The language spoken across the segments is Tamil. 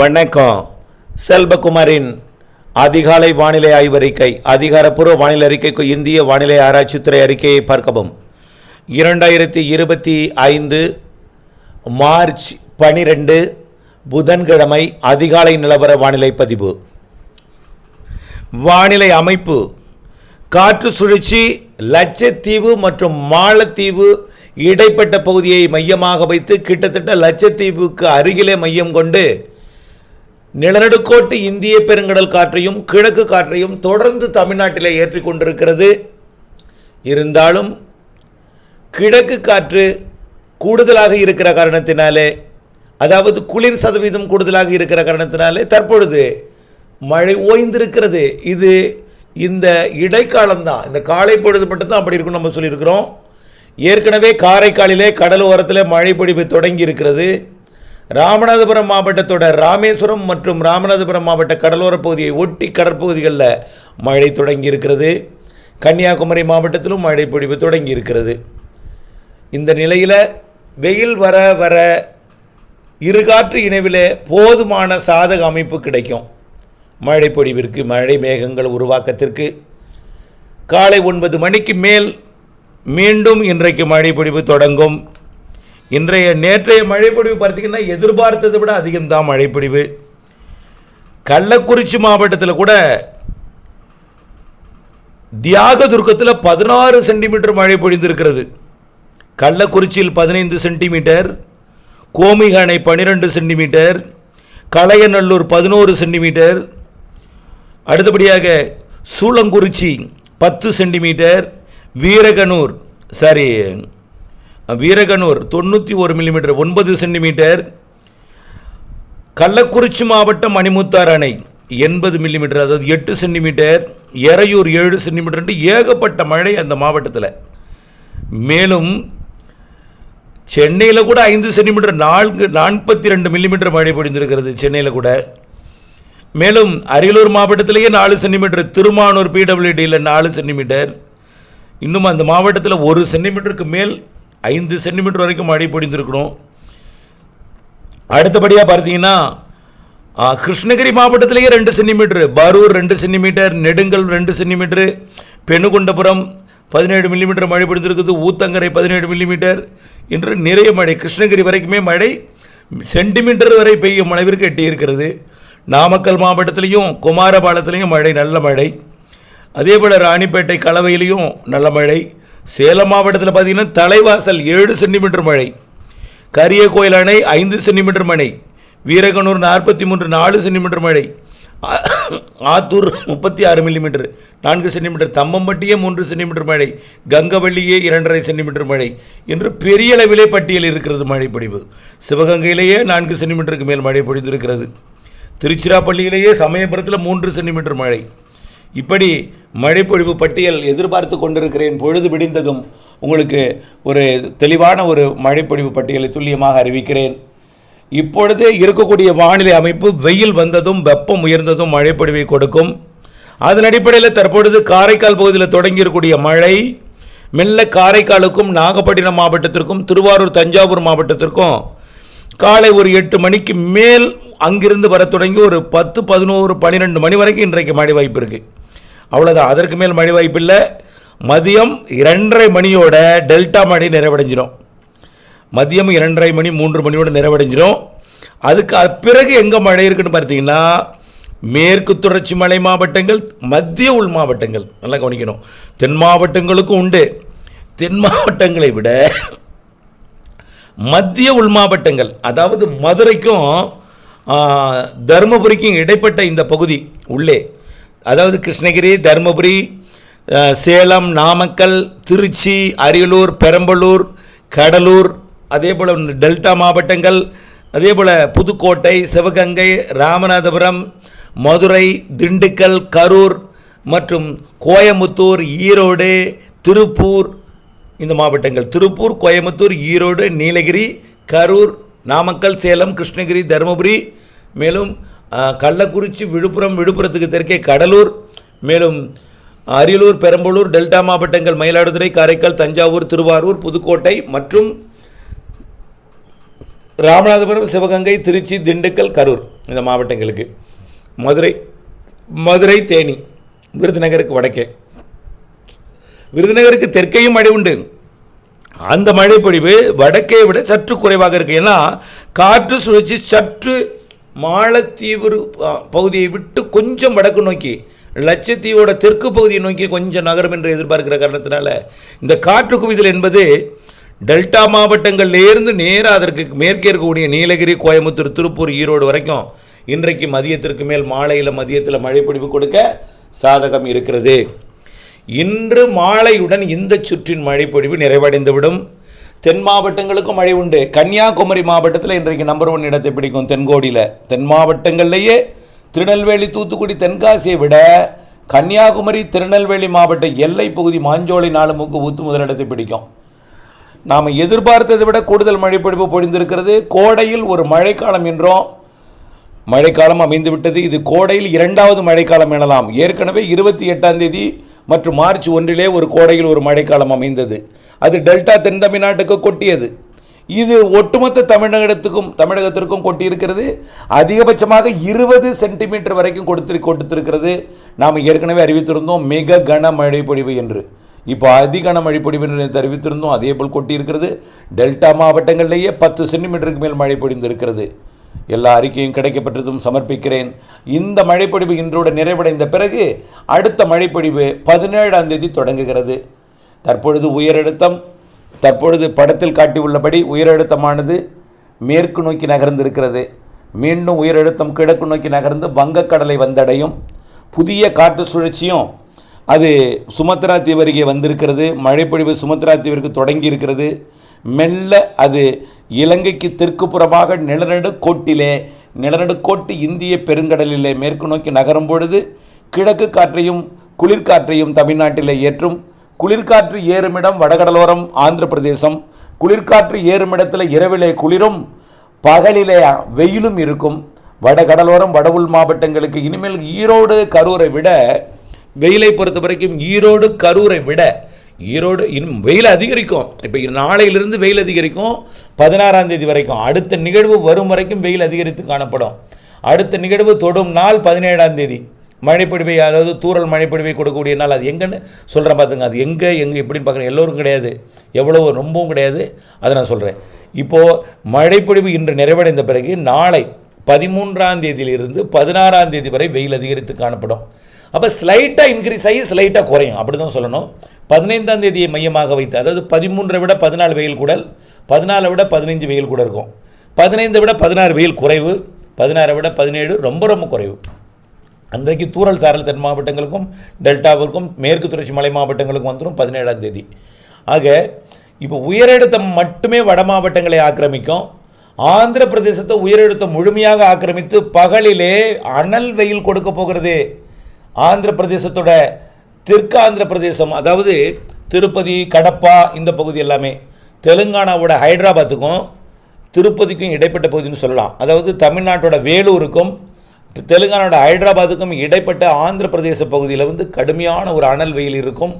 வணக்கம். செல்வகுமாரின் அதிகாலை வானிலை ஆய்வறிக்கை அதிகாரப்பூர்வ வானிலை அறிக்கைக்கு இந்திய வானிலை ஆராய்ச்சித்துறை அறிக்கையை பார்க்கவும். இரண்டாயிரத்தி இருபத்தி ஐந்து மார்ச் பனிரெண்டு புதன்கிழமை அதிகாலை நிலவர வானிலை பதிவு. வானிலை அமைப்பு. காற்று சுழற்சி லட்சத்தீவு மற்றும் மாலத்தீவு இடைப்பட்ட பகுதியை மையமாக வைத்து கிட்டத்தட்ட லட்சத்தீவுக்கு அருகிலே மையம் கொண்டு நிலநடுக்கோட்டு இந்திய பெருங்கடல் காற்றையும் கிழக்கு காற்றையும் தொடர்ந்து தமிழ்நாட்டிலே ஏற்றிக் கொண்டிருக்கிறது. இருந்தாலும் கிழக்கு காற்று கூடுதலாக இருக்கிற காரணத்தினாலே அதாவது குளிர் சதவீதம் கூடுதலாக இருக்கிற காரணத்தினாலே தற்பொழுது மழை ஓய்ந்திருக்கிறது. இது இந்த இடைக்காலம்தான். இந்த காலை பொழுது மட்டும்தான் அப்படி இருக்குன்னு நம்ம சொல்லியிருக்கிறோம். ஏற்கனவே காரைக்காலிலே கடல் ஓரத்தில் மழை பொழிவு தொடங்கி இருக்கிறது ராமநாதபுரம் மாவட்டத்தோட ராமேஸ்வரம் மற்றும் ராமநாதபுரம் மாவட்ட கடலோர பகுதியை ஒட்டி கடற்பகுதிகளில் மழை தொடங்கி இருக்கிறது கன்னியாகுமரி மாவட்டத்திலும் மழை பொழிவு தொடங்கி இருக்கிறது இந்த நிலையில் வெயில் வர வர இருகாற்று இணைவில் போதுமான சாதக அமைப்பு கிடைக்கும். மழை பொழிவிற்கு மழை மேகங்கள் உருவாக்கத்திற்கு. காலை ஒன்பது மணிக்கு மேல் மீண்டும் இன்றைக்கு மழை பொழிவு தொடங்கும். இன்றைய நேற்றைய மழைப்பொழிவு பார்த்தீங்கன்னா எதிர்பார்த்ததை விட அதிகம்தான் மழைப்பொழிவு. கள்ளக்குறிச்சி மாவட்டத்தில் கூட தியாகதுர்க்கத்தில் பதினாறு சென்டிமீட்டர் மழை பொழிந்திருக்கிறது. கள்ளக்குறிச்சியில் பதினைந்து சென்டிமீட்டர் கோமிக அணை பன்னிரெண்டு சென்டிமீட்டர் கலையநல்லூர் பதினோரு சென்டிமீட்டர் அடுத்தபடியாக சூளங்குறிச்சி பத்து சென்டிமீட்டர் வீரகனூர் சாரி வீரகனூர் தொண்ணூற்றி ஒரு மில்லிமீட்டர் ஒன்பது சென்டிமீட்டர் கள்ளக்குறிச்சி மாவட்டம் மணிமுத்தார் அணை எண்பது மில்லிமீட்டர் அதாவது எட்டு சென்டிமீட்டர் எறையூர் ஏழு சென்டிமீட்டர் ஏகப்பட்ட மழை அந்த மாவட்டத்தில். மேலும் சென்னையில் கூட ஐந்து சென்டிமீட்டர் நான்கு நாற்பத்தி ரெண்டு மில்லிமீட்டர் மழை பொழிந்திருக்கிறது சென்னையில் கூட. மேலும் அரியலூர் மாவட்டத்திலேயே நாலு சென்டிமீட்டர் திருமானூர் பிடபிள்யூடியில் நாலு சென்டிமீட்டர் இன்னும் அந்த மாவட்டத்தில் ஒரு சென்டிமீட்டருக்கு மேல் ஐந்து சென்டிமீட்டர் வரைக்கும் மழை பொழிந்திருக்கணும் அடுத்தபடியாக பார்த்தீங்கன்னா கிருஷ்ணகிரி மாவட்டத்திலேயே ரெண்டு சென்டிமீட்டர் பரூர் ரெண்டு சென்டிமீட்டர் நெடுங்கல் ரெண்டு சென்டிமீட்ரு பெண்ணுகொண்டபுரம் பதினேழு மில்லிமீட்டர் மழை பொழிந்திருக்குது ஊத்தங்கரை பதினேழு மில்லிமீட்டர் என்று நிறைய மழை. கிருஷ்ணகிரி வரைக்குமே மழை சென்டிமீட்டர் வரை பெய்யும் அளவிற்கு எட்டியிருக்கிறது. நாமக்கல் மாவட்டத்திலையும் குமாரபாளையத்திலையும் மழை நல்ல மழை. அதே போல் ராணிப்பேட்டை கலவையிலையும் நல்ல மழை. சேலம் மாவட்டத்தில் பார்த்தீங்கன்னா தலைவாசல் ஏழு சென்டிமீட்டர் மழை. கரிய கோயில் அணை ஐந்து சென்டிமீட்டர் மழை. வீரகனூர் நாற்பத்தி மூன்று நாலு சென்டிமீட்டர் மழை. ஆத்தூர் முப்பத்தி ஆறு மில்லிமீட்டர் நான்கு சென்டிமீட்டர். தம்மம்பட்டியே மூன்று சென்டிமீட்டர் மழை. கங்கவள்ளியே இரண்டரை சென்டிமீட்டர் மழை என்று பெரிய அளவிலே பட்டியல் இருக்கிறது மழை பொழிவு சிவகங்கையிலேயே நான்கு சென்டிமீட்டருக்கு மேல் மழை பொழிந்திருக்கிறது திருச்சிராப்பள்ளியிலேயே சமயபுரத்தில் மூன்று சென்டிமீட்டர் மழை. இப்படி மழைப்பொழிவு பட்டியல் எதிர்பார்த்து கொண்டிருக்கிறேன் பொழுது விடிந்ததும் உங்களுக்கு ஒரு தெளிவான ஒரு மழைப்பொழிவு பட்டியலை துல்லியமாக அறிவிக்கிறேன். இப்பொழுது இருக்கக்கூடிய வானிலை அமைப்பு வெயில் வந்ததும் வெப்பம் உயர்ந்ததும் மழைப்பொழிவை கொடுக்கும். அதன் அடிப்படையில் தற்பொழுது காரைக்கால் பகுதியில் தொடங்கியிருக்கக்கூடிய மழை மெல்ல காரைக்காலுக்கும் நாகப்பட்டினம் மாவட்டத்திற்கும் திருவாரூர் தஞ்சாவூர் மாவட்டத்திற்கும் காலை ஒரு எட்டு மணிக்கு மேல் அங்கிருந்து வர தொடங்கி ஒரு பத்து பதினோரு பன்னிரெண்டு மணி வரைக்கும் இன்றைக்கு மழை வாய்ப்பு இருக்குது அவ்வளோதான் அதற்கு மேல் மழை வாய்ப்பு இல்லை மதியம் இரண்டரை மணியோட டெல்டா மழை நிறைவடைஞ்சிடும் மதியம் இரண்டரை மணி மூன்று மணியோட நிறைவடைஞ்சிடும் அதுக்கு பிறகு எங்கே மழை இருக்குன்னு பார்த்தீங்கன்னா மேற்கு தொடர்ச்சி மலை மாவட்டங்கள் மத்திய உள் மாவட்டங்கள். நல்லா கவனிக்கணும். தென் மாவட்டங்களுக்கும் உண்டு. தென் மாவட்டங்களை விட மத்திய உள் மாவட்டங்கள் அதாவது மதுரைக்கும் தருமபுரிக்கும் இடைப்பட்ட இந்த பகுதி உள்ளே அதாவது கிருஷ்ணகிரி தருமபுரி சேலம் நாமக்கல் திருச்சி அரியலூர் பெரம்பலூர் கடலூர் அதே போல் டெல்டா மாவட்டங்கள் அதே போல் புதுக்கோட்டை சிவகங்கை ராமநாதபுரம் மதுரை திண்டுக்கல் கரூர் மற்றும் கோயமுத்தூர் ஈரோடு திருப்பூர் இந்த மாவட்டங்கள். திருப்பூர் கோயம்புத்தூர் ஈரோடு நீலகிரி கரூர் நாமக்கல் சேலம் கிருஷ்ணகிரி தருமபுரி மேலும் கள்ளக்குறிச்சி விழுப்புரம் விழுப்புரத்துக்கு தெற்கே கடலூர் மேலும் அரியலூர் பெரம்பலூர் டெல்டா மாவட்டங்கள் மயிலாடுதுறை காரைக்கால் தஞ்சாவூர் திருவாரூர் புதுக்கோட்டை மற்றும் ராமநாதபுரம் சிவகங்கை திருச்சி திண்டுக்கல் கரூர் இந்த மாவட்டங்களுக்கு. மதுரை மதுரை தேனி விருதுநகருக்கு வடக்கே. விருதுநகருக்கு தெற்கேயும் மழை உண்டு. அந்த மழைப்பொழிவு வடக்கே விட சற்று குறைவாக இருக்கு. ஏன்னா காற்று சுழற்சி சற்று மாலத்தீவு பகுதியை விட்டு கொஞ்சம் வடக்கு நோக்கி லட்சத்தீவோட தெற்கு பகுதியை நோக்கி கொஞ்சம் நகரும் என்று எதிர்பார்க்கிற காரணத்தினால இந்த காற்று குவிதல் என்பது டெல்டா மாவட்டங்கள்லேருந்து நேராக அதற்கு மேற்கே இருக்கக்கூடிய நீலகிரி கோயம்புத்தூர் திருப்பூர் ஈரோடு வரைக்கும் இன்றைக்கு மதியத்திற்கு மேல் மாலையில் மதியத்தில் மழைப்பொழிவு கொடுக்க சாதகம் இருக்கிறது. இன்று மாலையுடன் இந்த சுற்றின் மழைப்பொழிவு நிறைவடைந்துவிடும். தென் மாவட்டங்களுக்கும் மழை உண்டு. கன்னியாகுமரி மாவட்டத்தில் இன்றைக்கு நம்பர் ஒன் இடத்தை பிடிக்கும் தென்கோடியில். தென் மாவட்டங்கள்லேயே திருநெல்வேலி தூத்துக்குடி தென்காசியை விட கன்னியாகுமரி திருநெல்வேலி மாவட்ட எல்லை பகுதி மாஞ்சோலை நாலுமுக்கு ஊத்து முதலிடத்தை பிடிக்கும். நாம் எதிர்பார்த்ததை விட கூடுதல் மழைப்பிடிப்பு பொழிந்திருக்கிறது. கோடையில் ஒரு மழைக்காலம் என்றோம் மழைக்காலம் அமைந்துவிட்டது. இது கோடையில் இரண்டாவது மழைக்காலம் எனலாம். ஏற்கனவே இருபத்தி எட்டாம் தேதி மற்றும் மார்ச் ஒன்றிலே ஒரு கோடையில் ஒரு மழைக்காலம் அமைந்தது. அது டெல்டா தென் தமிழ்நாட்டுக்கு கொட்டியது. இது ஒட்டுமொத்த தமிழகத்துக்கும் தமிழகத்திற்கும் கொட்டியிருக்கிறது. அதிகபட்சமாக இருபது சென்டிமீட்டர் வரைக்கும் கொடுத்து கொடுத்திருக்கிறது நாம் ஏற்கனவே அறிவித்திருந்தோம் மிக கன மழை பொழிவு என்று. இப்போ அதிகன மழை பொழிவு என்று அறிவித்திருந்தோம் அதே போல் கொட்டியிருக்கிறது. டெல்டா மாவட்டங்களிலேயே பத்து சென்டிமீட்டருக்கு மேல் மழை பொழிந்திருக்கிறது. எல்லா அறிக்கையும் கிடைக்கப்பட்டதும் சமர்ப்பிக்கிறேன். இந்த மழைப்பொழிவு இன்றோடு நிறைவடைந்த பிறகு அடுத்த மழைப்பொழிவு பதினேழாம் தேதி தொடங்குகிறது. தற்பொழுது உயரழுத்தம் தற்பொழுது படத்தில் காட்டியுள்ளபடி உயரழுத்தமானது மேற்கு நோக்கி நகர்ந்திருக்கிறது. மீண்டும் உயரழுத்தம் கிழக்கு நோக்கி நகர்ந்து வங்கக்கடலை வந்தடையும். புதிய காற்று சுழற்சியும் அது சுமத்ரா தீவு அருகே வந்திருக்கிறது. மழைப்பொழிவு சுமத்ரா தீவிற்கு தொடங்கி இருக்கிறது மெல்ல அது இலங்கைக்கு தெற்கு புறமாக நிலநடுக்கோட்டிலே நிலநடுக்கோட்டு இந்திய பெருங்கடலிலே மேற்கு நோக்கி நகரும் பொழுது கிழக்கு காற்றையும் குளிர்காற்றையும் தமிழ்நாட்டிலே ஏற்றும். குளிர்காற்று ஏறுமிடம் வடகடலோரம் ஆந்திர பிரதேசம் குளிர்காற்று ஏறுமிடத்தில் இரவிலே குளிரும் பகலிலே வெயிலும் இருக்கும். வடகடலோரம் வட உள் மாவட்டங்களுக்கு இனிமேல் ஈரோடு கரூரை விட வெயிலை பொறுத்த வரைக்கும் ஈரோடு கரூரை விட ஈரோடு இன்னும் வெயில் அதிகரிக்கும். இப்போ நாளையிலிருந்து வெயில் அதிகரிக்கும். பதினாறாம் தேதி வரைக்கும். அடுத்த நிகழ்வு வரும் வரைக்கும் வெயில் அதிகரித்து காணப்படும். அடுத்த நிகழ்வு தொடும் நாள் பதினேழாம் தேதி. மழைப்பிடிவை அதாவது தூரல் மழைப்பிடிவை கொடுக்கக்கூடிய நாள் அது எங்கன்னு சொல்கிறேன் பார்த்துங்க அது எங்கே எங்கே எப்படின்னு பார்க்குறேன் எல்லோரும் கிடையாது. எவ்வளோ ரொம்பவும் கிடையாது. அதை நான் சொல்கிறேன் இப்போது மழைப்பொழிவு இன்று நிறைவடைந்த பிறகு நாளை பதிமூன்றாம் தேதியிலிருந்து பதினாறாம் தேதி வரை வெயில் அதிகரித்து காணப்படும். அப்போ ஸ்லைட்டாக இன்க்ரீஸ் ஆகி ஸ்லைட்டாக குறையும். அப்படி தான் சொல்லணும். பதினைந்தாம் தேதியை மையமாக வைத்து அதாவது பதிமூன்றை விட பதினாலு வெயில் கூடல் பதினாலை விட பதினைஞ்சு வெயில் கூட இருக்கும். பதினைந்தை விட பதினாறு வெயில் குறைவு பதினாறை விட பதினேழு ரொம்ப ரொம்ப குறைவு. அன்றைக்கு தூறல் சாரல் தென் மாவட்டங்களுக்கும் டெல்டாவிற்கும் மேற்கு தொடர்ச்சி மலை மாவட்டங்களுக்கும் வந்துடும் பதினேழாம் தேதி. ஆக இப்போ உயரழுத்தம் மட்டுமே வட மாவட்டங்களை ஆக்கிரமிக்கும். ஆந்திர பிரதேசத்தை உயரழுத்தம் முழுமையாக ஆக்கிரமித்து பகலிலே அனல் வெயில் கொடுக்க போகிறது. ஆந்திர பிரதேசத்தோட தெற்கு ஆந்திர பிரதேசம் அதாவது திருப்பதி கடப்பா இந்த பகுதி எல்லாமே தெலுங்கானாவோட ஹைதராபாத்துக்கும் திருப்பதிக்கும் இடைப்பட்ட பகுதின்னு சொல்லலாம். அதாவது தமிழ்நாட்டோட வேலூருக்கும் தெலுங்கானாவோட ஹைதராபாத்துக்கும் இடைப்பட்ட ஆந்திர பிரதேச பகுதியில் வந்து கடுமையான ஒரு அனல் வெயில் இருக்கும்.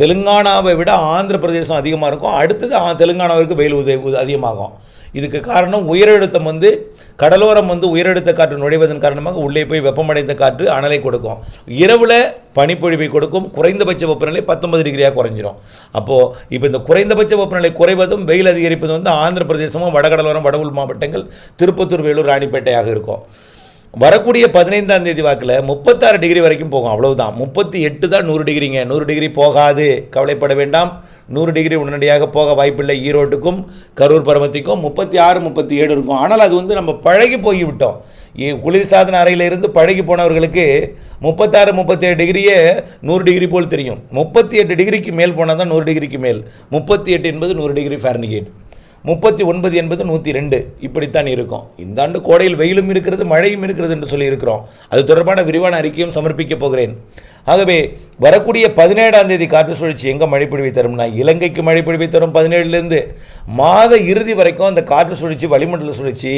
தெலுங்கானாவை விட ஆந்திர பிரதேசம் அதிகமாக இருக்கும். அடுத்தது தெலுங்கானாவிற்கு வெயில் உதவி அதிகமாகும். இதுக்கு காரணம் உயரழுத்தம் வந்து கடலோரம் வந்து உயரழுத்த காற்று நுழைவதன் காரணமாக உள்ளே போய் வெப்பமடைந்த காற்று அனலை கொடுக்கும். இரவில் பனிப்பொழிவை கொடுக்கும். குறைந்தபட்ச வெப்பநிலை பத்தொன்பது டிகிரியாக குறைஞ்சிரும். அப்போது இப்போ இந்த குறைந்தபட்ச வெப்பநிலை குறைவதும் வெயில் அதிகரிப்பதும் வந்து ஆந்திர பிரதேசமும் வடகடலோரம் வட மாவட்டங்கள் திருப்பத்தூர் வேலூர் ராணிப்பேட்டையாக இருக்கும். வரக்கூடிய பதினைந்தாம் தேதி வாக்கில் முப்பத்தாறு டிகிரி வரைக்கும் போகும். அவ்வளவுதான். முப்பத்தி எட்டு தான் நூறு டிகிரிங்க. நூறு டிகிரி போகாது. கவலைப்பட வேண்டாம். நூறு டிகிரி உடனடியாக போக வாய்ப்பில்லை ஈரோட்டுக்கும் கரூர் பரமத்திக்கும் முப்பத்தி ஆறு முப்பத்தி ஏழு இருக்கும். ஆனால் அது வந்து நம்ம பழகி போய்விட்டோம். குளிர்சாதன அறையில இருந்து பழகி போனவர்களுக்கு முப்பத்தாறு முப்பத்தேழு டிகிரியே நூறு டிகிரி போல் தெரியும். முப்பத்தி எட்டு டிகிரிக்கு மேல் போனால் தான் நூறு டிகிரிக்கு மேல். முப்பத்தி எட்டு என்பது நூறு டிகிரி ஃபேர்னிகேட் முப்பத்தி ஒன்பது என்பது நூற்றி ரெண்டு. இப்படித்தான் இருக்கும். இந்த ஆண்டு கோடையில் வெயிலும் இருக்கிறது மழையும் இருக்கிறது என்று சொல்லியிருக்கிறோம். அது தொடர்பான விரிவான அறிக்கையும் சமர்ப்பிக்கப் போகிறேன். ஆகவே வரக்கூடிய பதினேழாம் தேதி காற்று சுழற்சி எங்கே மழைப்பொழிவை தரும்னா இலங்கைக்கு மழைப்பொழிவை தரும் பதினேழுலேருந்து. மாத இறுதி வரைக்கும் அந்த காற்று சுழற்சி வளிமண்டல சுழற்சி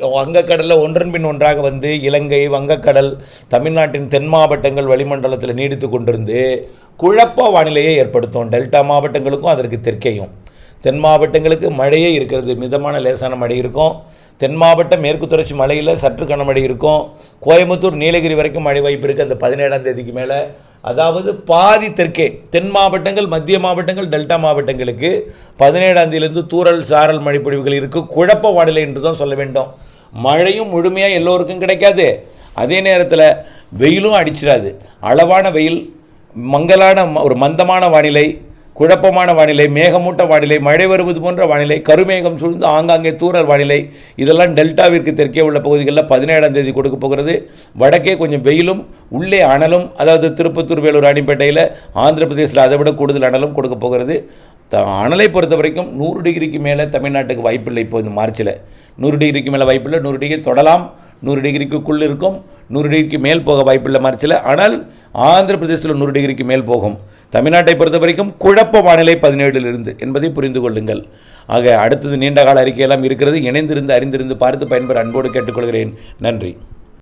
வங்கக்கடலில் ஒன்றன் பின் ஒன்றாக வந்து இலங்கை வங்கக்கடல் தமிழ்நாட்டின் தென் மாவட்டங்கள் வளிமண்டலத்தில் நீடித்து கொண்டிருந்து குழப்ப வானிலையை ஏற்படுத்தும். டெல்டா மாவட்டங்களுக்கும் அதற்கு தெற்கேயும். தென் மாவட்டங்களுக்கு மழையே இருக்கிறது. மிதமான லேசான மழை இருக்கும். தென் மாவட்ட மேற்கு தொடர்ச்சி மலையில் சற்று கனமழை இருக்கும். கோயம்புத்தூர் நீலகிரி வரைக்கும் மழை வாய்ப்பு இருக்குது அந்த பதினேழாம் தேதிக்கு மேலே. அதாவது பாதி தெற்கே தென் மாவட்டங்கள் மத்திய மாவட்டங்கள் டெல்டா மாவட்டங்களுக்கு பதினேழாம் தேதியிலிருந்து சாரல் மழைப்பொழிவுகள் இருக்குது குழப்ப வானிலை என்று தான் சொல்ல வேண்டும். மழையும் முழுமையாக எல்லோருக்கும் கிடைக்காது. அதே நேரத்தில் வெயிலும் அடிச்சிடாது. அளவான வெயில் மங்கலான ம- ஒரு மந்தமான வானிலை குழப்பமான வானிலை மேகமூட்ட வானிலை மழை வருவது போன்ற வானிலை கருமேகம் சூழ்ந்து ஆங்காங்கே தூரல் வானிலை இதெல்லாம் டெல்டாவிற்கு தெற்கே உள்ள பகுதிகளில் பதினேழாம் தேதி கொடுக்க போகிறது. வடக்கே கொஞ்சம் வெயிலும் உள்ளே அனலும் அதாவது திருப்பத்தூர் வேலூர் ராணிப்பேட்டையில் ஆந்திர பிரதேசில் அதை விட கூடுதல் அனலும் கொடுக்க போகிறது. த அனலை பொறுத்த வரைக்கும் நூறு டிகிரிக்கு மேலே தமிழ்நாட்டுக்கு வாய்ப்பில்லை இப்போ இந்த மார்ச்சில். நூறு டிகிரிக்கு மேலே வாய்ப்பில்லை நூறு டிகிரி தொடலாம். நூறு டிகிரிக்குள் இருக்கும் நூறு டிகிரிக்கு மேல் போக வாய்ப்பில்லை மார்ச்சில். ஆனால் ஆந்திர பிரதேசத்தில் நூறு டிகிரிக்கு மேல் போகும். தமிழ்நாட்டை பொறுத்த வரைக்கும் குழப்ப வானிலை பதினேழிலிருந்து என்பதை புரிந்து கொள்ளுங்கள். ஆக அடுத்தது நீண்ட கால அறிக்கையெல்லாம் இருக்கிறது. இணைந்திருந்து அறிந்திருந்து பார்த்து பயன்பெற அன்போடு கேட்டுக்கொள்கிறேன். நன்றி.